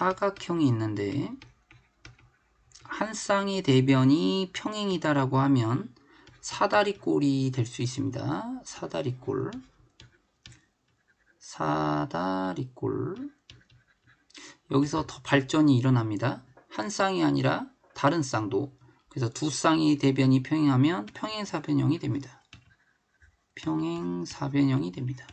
사각형이 있는데 한 쌍의 대변이 평행이다라고 하면 사다리꼴이 될 수 있습니다. 사다리꼴. 사다리꼴. 여기서 더 발전이 일어납니다. 한 쌍이 아니라 다른 쌍도. 그래서 두 쌍의 대변이 평행하면 평행사변형이 됩니다. 평행사변형이 됩니다.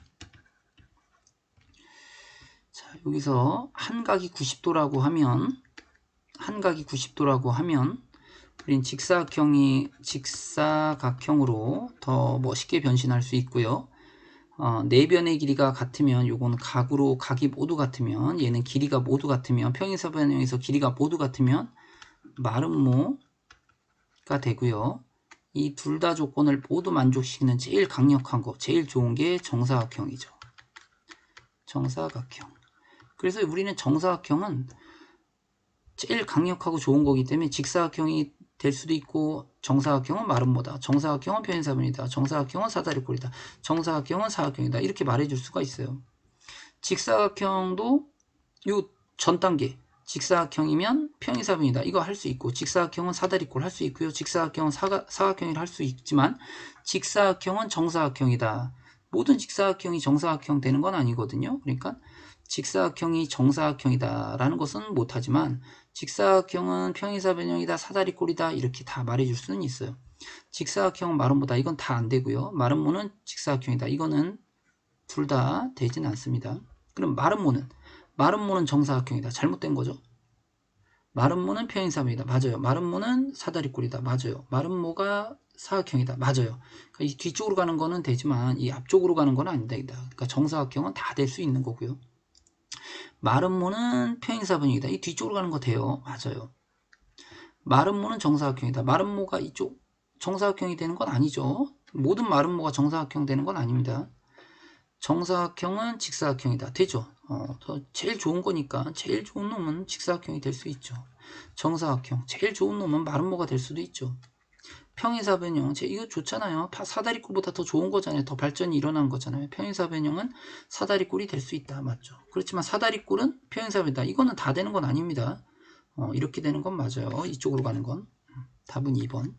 자, 여기서 한각이 90도라고 하면 한각이 90도라고 하면 우린 직사각형이 직사각형으로 더 멋있게 변신할 수 있고요. 어, 네 변의 길이가 같으면 요건 각으로 각이 모두 같으면 얘는 길이가 모두 같으면 평행사변형에서 길이가 모두 같으면 마름모가 되고요. 이 둘 다 조건을 모두 만족시키는 제일 강력한 거, 제일 좋은 게 정사각형이죠. 정사각형. 그래서 우리는 정사각형은 제일 강력하고 좋은 거기 때문에 직사각형이 될 수도 있고 정사각형은 마름모다. 정사각형은 편사변이다. 정사각형은 사다리꼴이다. 정사각형은 사각형이다. 이렇게 말해줄 수가 있어요. 직사각형도 요 전 단계 직사각형이면 평행사변이다. 이거 할 수 있고 직사각형은 사다리꼴 할 수 있고요. 직사각형은 사각형이라 할 수 있지만 직사각형은 정사각형이다. 모든 직사각형이 정사각형 되는 건 아니거든요. 그러니까 직사각형이 정사각형이다라는 것은 못하지만 직사각형은 평행사 변형이다, 사다리꼴이다 이렇게 다 말해줄 수는 있어요. 직사각형은 마름모다 이건 다 안 되고요. 마름모는 직사각형이다. 이거는 둘 다 되진 않습니다. 그럼 마름모는 마름모는 정사각형이다. 잘못된 거죠. 마름모는 평행사변이다. 맞아요. 마름모는 사다리꼴이다. 맞아요. 마름모가 사각형이다. 맞아요. 그러니까 이 뒤쪽으로 가는 거는 되지만 이 앞쪽으로 가는 건 아니다. 그러니까 정사각형은 다 될 수 있는 거고요. 마름모는 평행사변형이다. 이 뒤쪽으로 가는 거 돼요. 맞아요. 마름모는 정사각형이다. 마름모가 이쪽 정사각형이 되는 건 아니죠. 모든 마름모가 정사각형 되는 건 아닙니다. 정사각형은 직사각형이다. 되죠. 어, 더 제일 좋은 거니까 제일 좋은 놈은 직사각형이 될 수 있죠. 정사각형 제일 좋은 놈은 마름모가 될 수도 있죠. 평행사 변형 제 이거 좋잖아요. 사다리꼴보다 더 좋은 거잖아요. 더 발전이 일어난 거잖아요. 평행사 변형은 사다리꼴이 될 수 있다. 맞죠? 그렇지만 사다리꼴은 평행사 변이다. 이거는 다 되는 건 아닙니다. 어, 이렇게 되는 건 맞아요. 이쪽으로 가는 건. 답은 2번.